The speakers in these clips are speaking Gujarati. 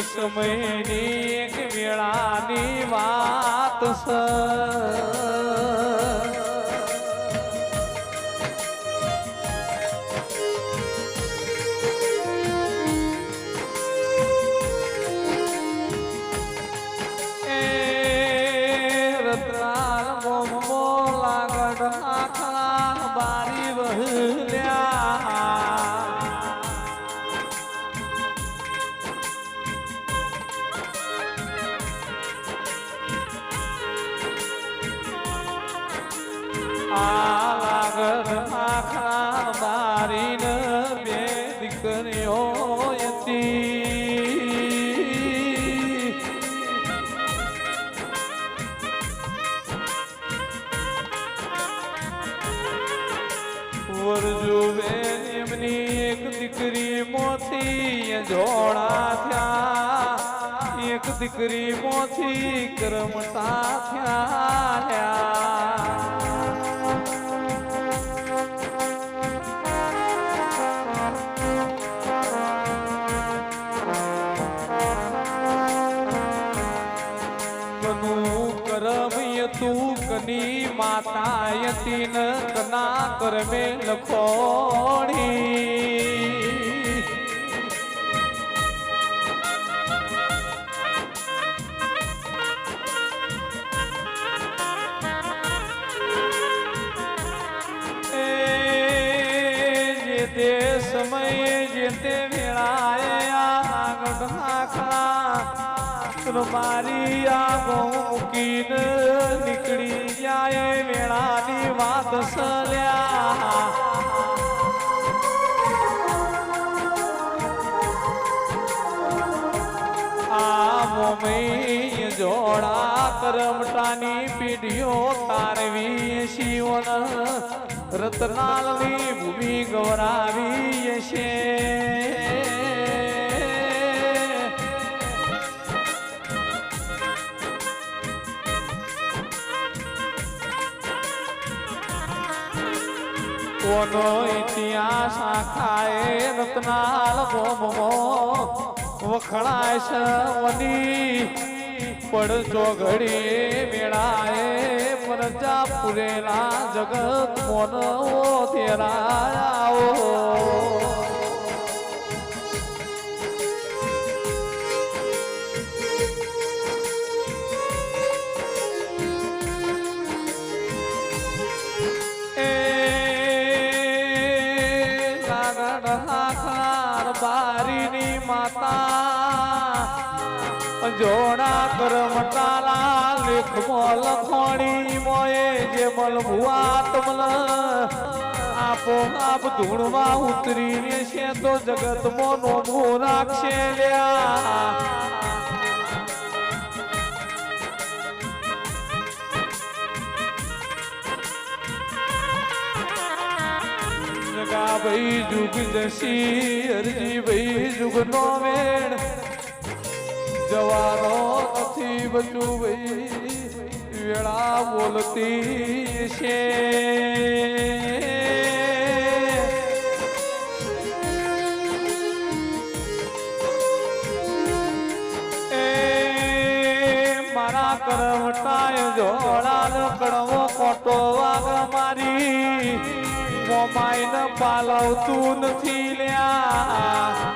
સમયની એક વેળાની વાત છે. દીકરીઓ હતી વરજુબેન એમની એક દીકરી મોતી જોડા થયા. એક દીકરી મોતી કરમતા થયા. કનું કરમય તું કની માતા યતીન કના કરમે લખોણી. જે તે સમયે જે તે વેળાએ નાખા મારી આ મૂકીને નીકળી જાય વેળાની વાત સર્યા. આ મોમઈ જોડા કરમટાની પીઢીઓ તારવી શિવન રતનાલની ભૂમિ ગૌરાવી છે. કોનો ઇતિહાસ આખાએ રતનાલ ગોમો વખણાય છે વની પડજો ઘડી મેળાએ પ્રજા પુરેલા જગત મોનો તેરાવો એ બારીની માતા. જોડા કરમટાલા લેખ મોલ ખોણી મોએ જે મલ ભુઆત મલ આપો આપ ધૂણમાં ઉતરીને છે તો જગત મોનો રાખશે લ્યા. ભાઈ જુગ જશી અરજી ભાઈ જુગ નો વેણ. જવાનો નથી બચું ભાઈ, વેળા બોલતી છે. મારા કરવટાય જોડા કડવો કોટો વાગ મારી. મોમાઈને પાલવતું નથી લ્યા.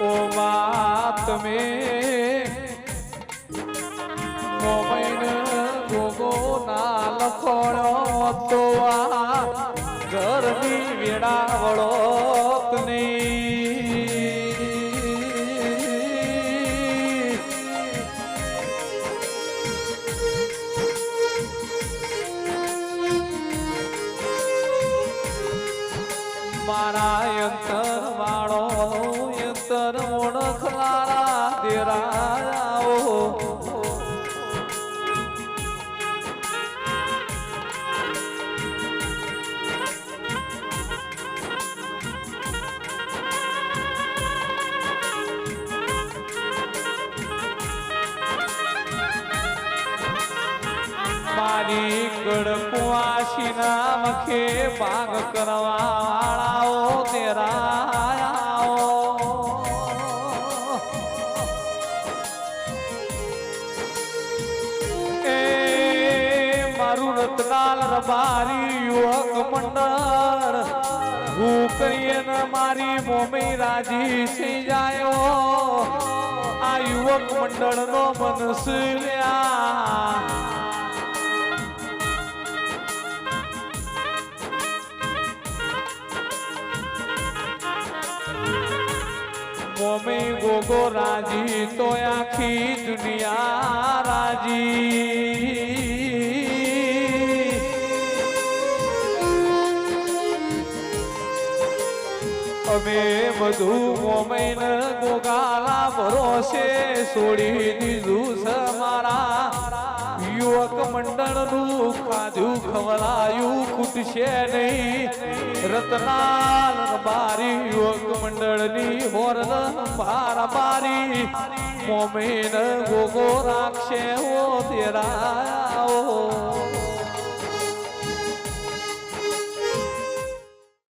ઓ વાત મે મોમાઈને ગોગો ના લખોડો ઘરની વેળાવળો નહીં. મારા યંતર મારી કડકવાસીના મખે ભાગ કરવા વાળાઓ તેરા આવો. એ મારું રતનાલ રબારી યુવક મંડળ, હું કરીએ ને મારી મોમી રાજી થઈ જાયો આ યુવક મંડળનો મનસલ્યા મોમી ગોગો રાજી, તો આખી દુનિયા રાજી. અમે બધું મોમૈન ગોગાલા ભરોસે છોડી દીધું છે મારા યુવક મંડળનું ખાધું ખવડાયું ખૂટશે નહીં રતનાલ બારી યુવક મંડળની હોર બાર બારી મોમેન ગોગો રાખશે ઓ તેરા